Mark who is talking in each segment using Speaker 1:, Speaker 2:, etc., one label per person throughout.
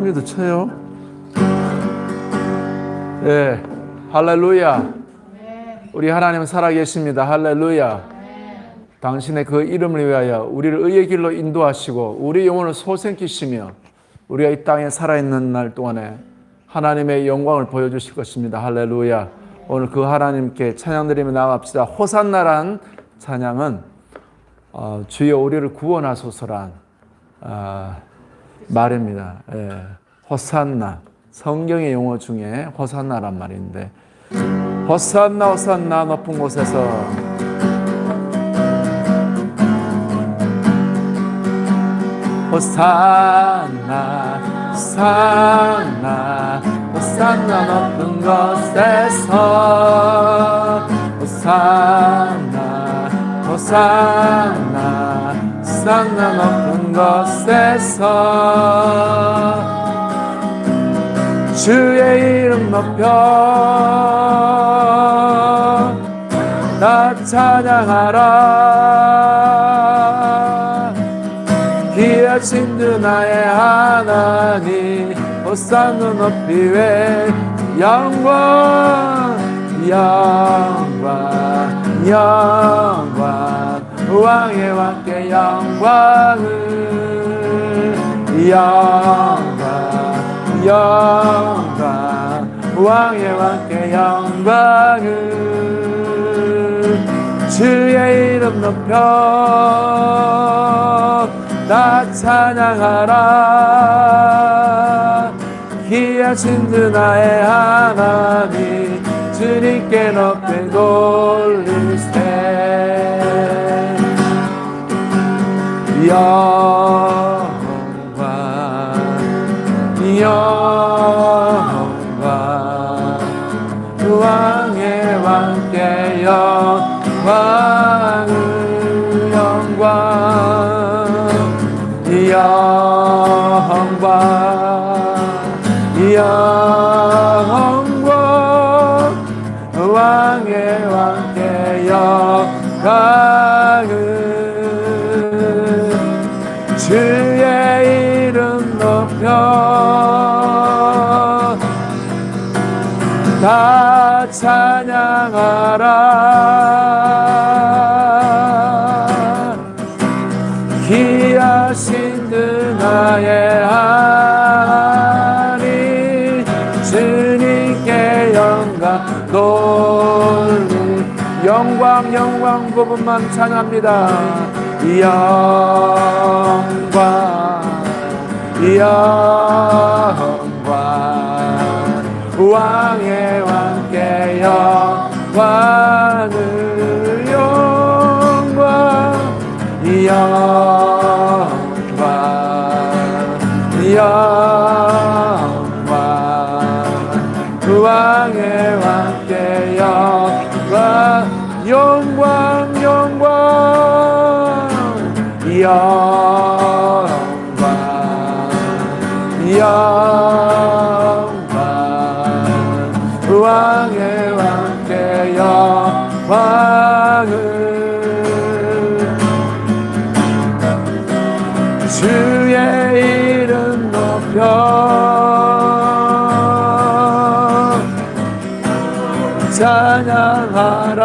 Speaker 1: 보름이도 쳐요. 예, 할렐루야. 우리 하나님 살아계십니다. 할렐루야. 당신의 그 이름을 위하여 우리를 의의 길로 인도하시고 우리 영혼을 소생키시며 우리가 이 땅에 살아있는 날 동안에 하나님의 영광을 보여주실 것입니다. 할렐루야. 오늘 그 하나님께 찬양드리며 나갑시다. 호산나란 찬양은 어, 주여 우리를 구원하소서란 어, 말입니다. 예. 호산나. 성경의 용어 중에 호산나란 말인데 호산나 호산나 높은 곳에서 호산나 호산나 호산나 높은 곳에서 호산나 호산나 호산나 높은 곳에서 주의 이름 높여 나 찬양하라. 귀하신 주 나의 하나님 호산나 높이 왜 영광 영광 영광 왕의 왕께 영광을. 영광 영광. 왕의 왕께 영광을. 주의 이름 높여 나 찬양하라. 귀하신 주 나의 하나님 주님께 높이 돌리세 영광 영광 왕의 왕께 영광을 영광. 영광 영광 찬양하라. 귀하신 그 나의 하나님 주님께 영광 돌리. 영광 영광 부분만 찬양합니다. 영광 영광. 왕의 왕께 영광을 영광 영광 영광 찬양하라.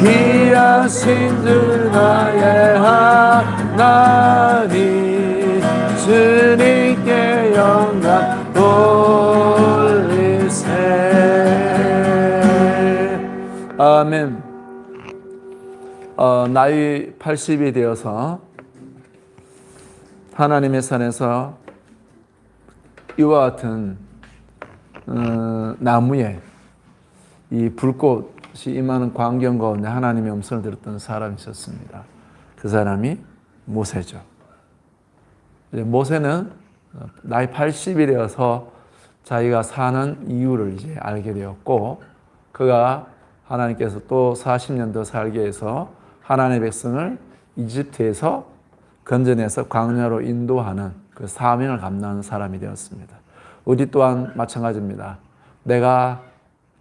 Speaker 1: 귀하신 주 나의 하나님 주님께 영광 돌리세. 아멘. 어, 나이 80이 되어서 하나님의 산에서 이와 같은 어, 나무에 이 불꽃이 임하는 광경 가운데 하나님의 음성을 들었던 사람이 있었습니다. 그 사람이 모세죠. 모세는 어, 나이 80이 되어서 자기가 사는 이유를 이제 알게 되었고 그가 하나님께서 또 40년 더 살게 해서 하나님의 백성을 이집트에서 건져내서 광야로 인도하는 그 사명을 감당하는 사람이 되었습니다. 우리 또한 마찬가지입니다. 내가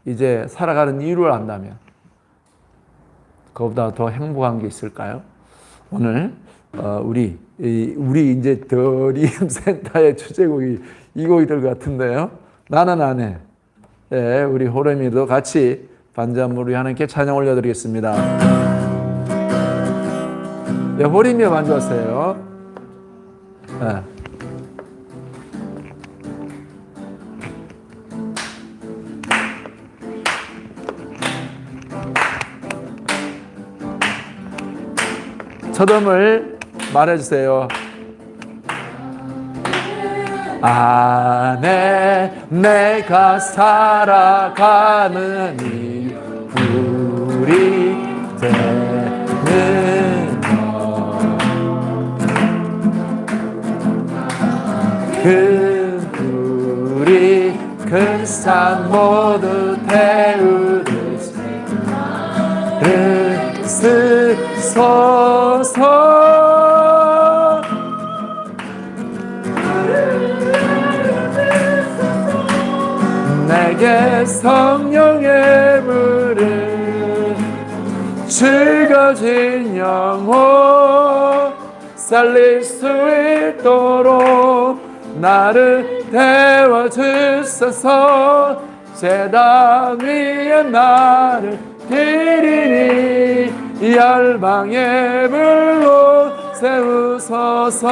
Speaker 1: 이제 살아가는 이유를 안다면 그보다 더 행복한 게 있을까요? 오늘 어, 우리 이, 우리 이제 더림 센터의 주제곡이 이 곡이 될것 같은데요. 나는 안 해. 예, 우리 호레미도 같이 반주함으로 하나님께 찬양 올려드리겠습니다. 네, 호레미 반주 하세요. 예. 첫음을 말해주세요. 안에 내가 살아가는 이불이 되는 그 불이 큰산 모두 태우듯 쓰소서. 내게 성령의 물을 즐거진 영혼 살릴 수 있도록 나를 태워주소서. 재단 위에 나를 드리니 열방의 불로 세우소서.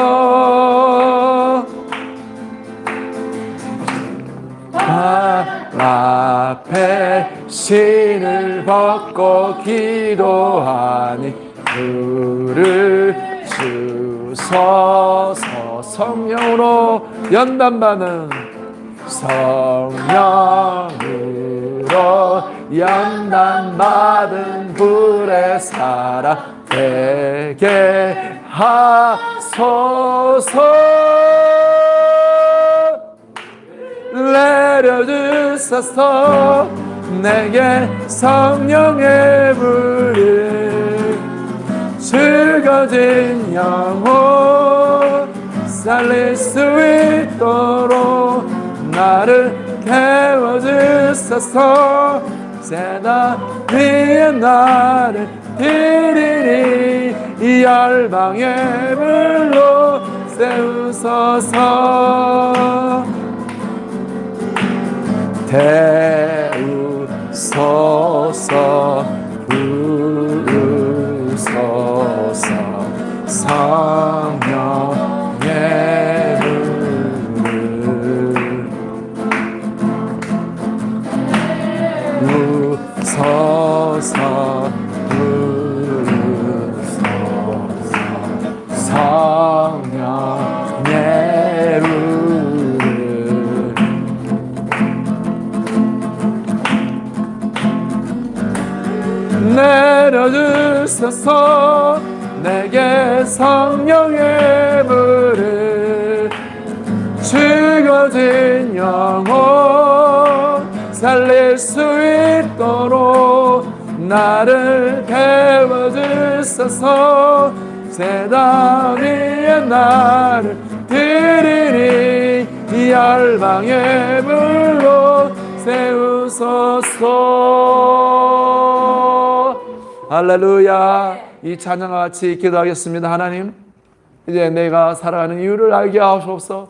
Speaker 1: 발 앞에 신을 벗고 기도하니 불을 주소서. 성령으로 연단받은 성령으로 연단받은 불의 사랑 되게 하소서. 내려주소서. 내게 성령의 불을 즐거진 영혼 살릴 수 있도록 나를 태워주소서 세다 위에 나를 드리니 이 열방의 불로 세우소서. 태우소서 내려주소서. 내게 성령의 물을 죽어진 영혼 살릴 수 있도록 나를 태워주소서. 세상 위에 나를 드리니 이 열방의 불로 세우소서 할렐루야. 이 찬양과 같이 기도하겠습니다. 하나님 이제 내가 살아가는 이유를 알게 하옵소서.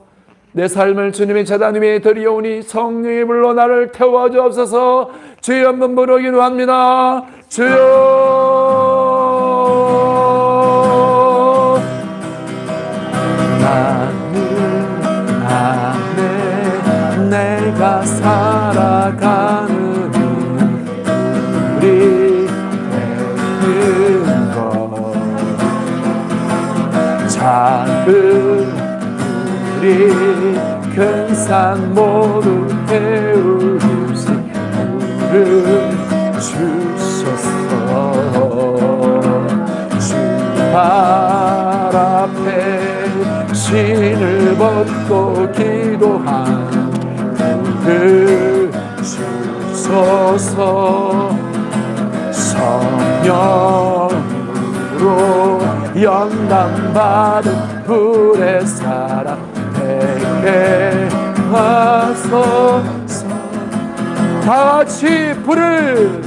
Speaker 1: 내 삶을 주님의 위에 드리오니 성령의 불로 나를 태워주옵소서. 주여 한번 부르 기도합니다. 주여 우리 큰 산 모두 태우듯이 물을 주셨어 주발 앞에 신을 벗고 기도한 그를 주소서. 성령으로 연단받은 불의 사 랑 되게 하소서 다 같이 불을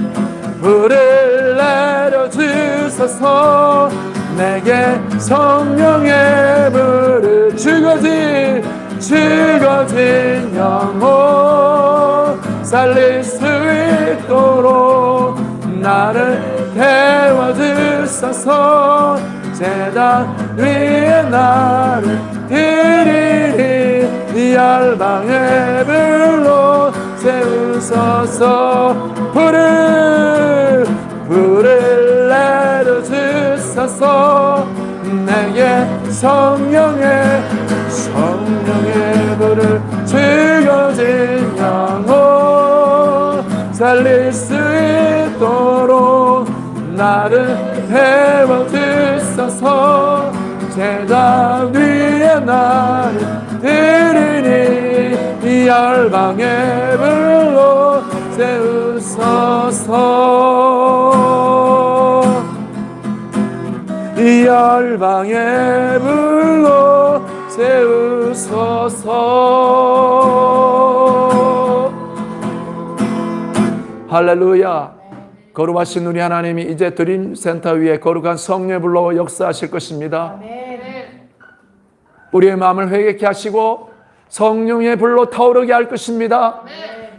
Speaker 1: 불을 내려 주소서. 내게 성령의 불을 죽어진 죽어진 영혼 살릴 수 있도록 나를 태워 주소서. 제단 위에 나를 드리리 이 열방의 불로 세우소서 불을 불을 내려 주소서 내게 성령의 성령의 불을 죽어진 영혼 살릴 수 있도록 나를 태워 주소서 제단 위에 나를 이 열방의 불로 세우소서. 이 열방의 불로 세우소서. 할렐루야. 거룩하신 우리 하나님이 이제 드림센터 위에 거룩한 성령의 불로 역사하실 것입니다 우리의 마음을 회개케 하시고 성령의 불로 타오르게 할 것입니다.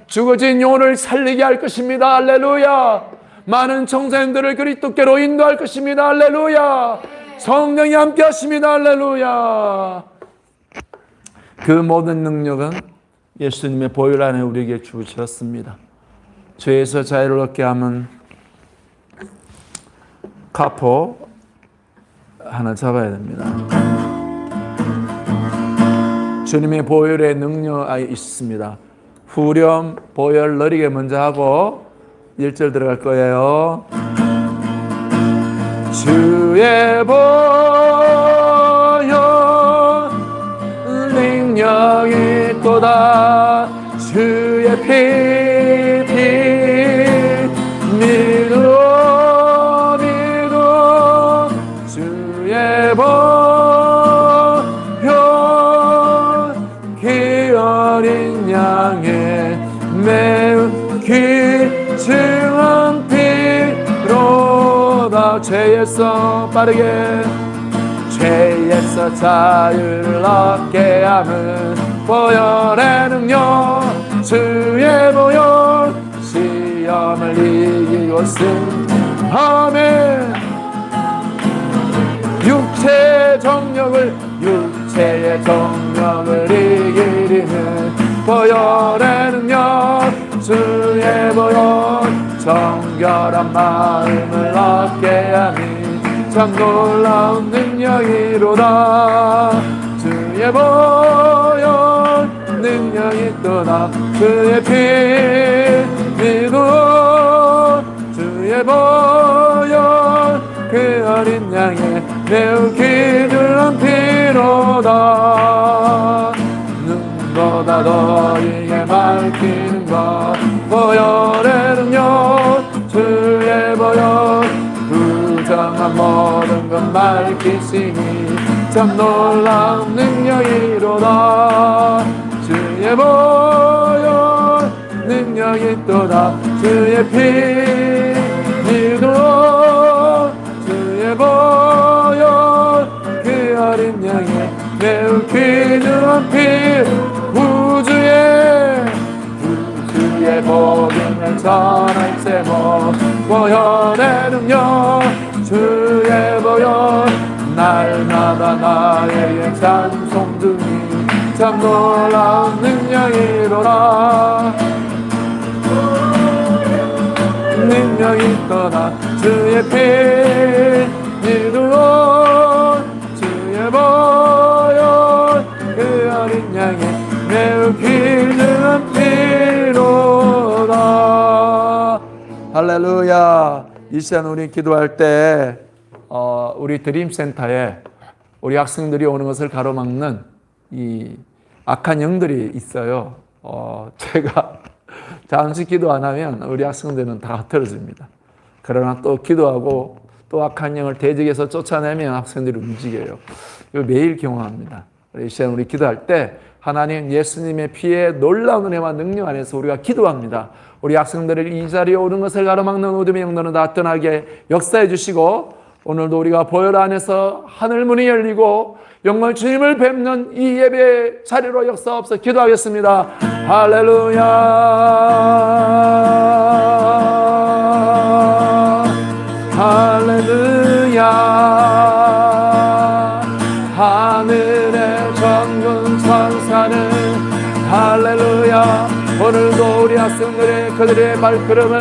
Speaker 1: 죽어진 영혼을 살리게 할 것입니다. 할렐루야. 많은 청소년들을 그리스도께로 인도할 것입니다. 할렐루야. 성령이 함께 하십니다. 할렐루야. 그 모든 능력은 예수님의 보혈 안에 우리에게 주셨습니다. 죄에서 자유를 얻게 함은 카포 하나 잡아야 됩니다. 주님의 보혈의 능력이 있습니다. 후렴, 보혈 느리게 먼저 하고 1절 들어갈 거예요. 주의 보혈 능력이 또다 주의 피, 피 죄에서 빠르게 죄에서 자유를 얻게 하는 보혈의 능력 주의 보혈 시험을 이기고 승하면 육체의 정력을 육체의 정력을 이기리는 보혈의 능력 주의 보혈 정결한 마음을 얻게 참 놀라운 능력이로다 주의 보혈 능력이 또다 주의 피 믿어 주의 보혈 그 어린 양의 매우 기들한 피로다. 눈보다 너희에 밝히는 것 보혈의 밝히시니 참 놀라운 능력이로다 주의 보혈 능력이 또다 주의 피 믿어 주의 보혈 그 어린 양의 매우 귀중한 피 참 놀라운 능력이로라 능력이 떠나 주의 피 믿어 주의 보혈. 그 어린 양의 매우 귀중한 피로다. 할렐루야. 이 시간 우리 기도할 때 어, 우리 드림센터에 우리 학생들이 오는 것을 가로막는 이 악한 영들이 있어요. 어, 제가 잠시 기도 안 하면 우리 학생들은 다 흐트러집니다. 그러나 또 기도하고 또 악한 영을 대적해서 쫓아내면 학생들이 움직여요. 이거 매일 경험합니다. 우리 시간 우리 기도할 때 하나님 예수님의 피에 놀라운 은혜와 능력 안에서 우리가 기도합니다. 우리 학생들을 이 자리에 오는 것을 가로막는 어둠의 영들은 다 떠나게 역사해 주시고 오늘도 우리가 보혈 안에서 하늘 문이 열리고 영광 주님을 뵙는 이 예배 자리로 역사없어 기도하겠습니다. 할렐루야 오늘도 우리 학생들의 그들의 발걸음을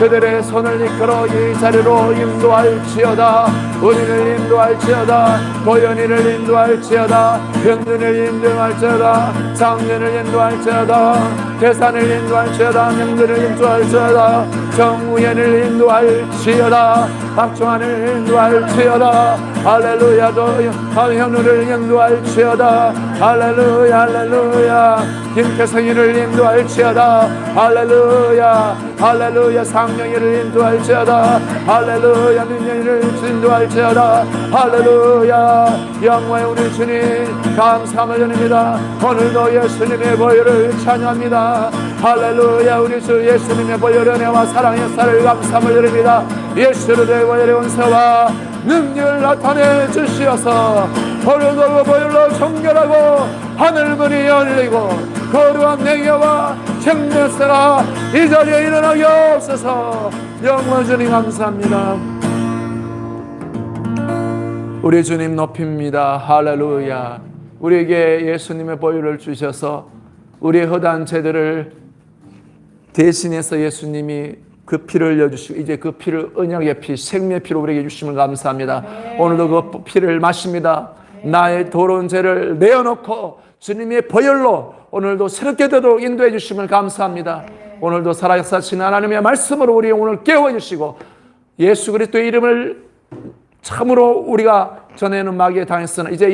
Speaker 1: 그들의 손을 이끌어 이 자리로 인도할지어다. 은인을 인도할지어다. 도연이를 인도할지어다. 현준을 인도할지어다. 장년을 인도할지어다. 대산을 인도할지어다. 명들을 인도할지어다 정우현을 인도할지어다. 박종환을 인도할지어다. 할렐루야 도 현우를 인도할지어다. 할렐루야 할렐루야. 김태성이를 인도할지어다. 할렐루야 할렐루야. 상명이를 인도할지어다. 할렐루야 민영이를 인도할지어다. 할렐루야 영광의 우리 주님 감사함을 드립니다. 오늘도 예수님의 보혈을 찬양합니다. 할렐루야 우리 주 예수님의 보혈 은혜와 사 랑의 살을 감사함을 드립니다. 예수의 보혈의 원세와 능력을 나타내 주시어서 그 보혈로 정결하고 하늘문이 열리고 거룩한 내게와 생명세가 이 자리에 일어나게 없어서. 영원 주님 감사합니다. 우리 주님 높입니다. 할렐루야. 우리에게 예수님의 보혈을 주셔서 우리의 허다한 죄들을 대신해서 예수님이 그 피를 흘려주시고 이제 그 피를 언약의 피 생명의 피로 우리에게 주심을 감사합니다. 오늘도 그 피를 마십니다. 나의 더러운 죄를 내어놓고 주님의 보혈로 오늘도 새롭게 되도록 인도해 주심을 감사합니다. 오늘도 살아계신 하나님의 말씀으로 우리 영혼을 깨워주시고 예수 그리스도의 이름을 참으로 우리가 전에는 마귀에 당했으나 이제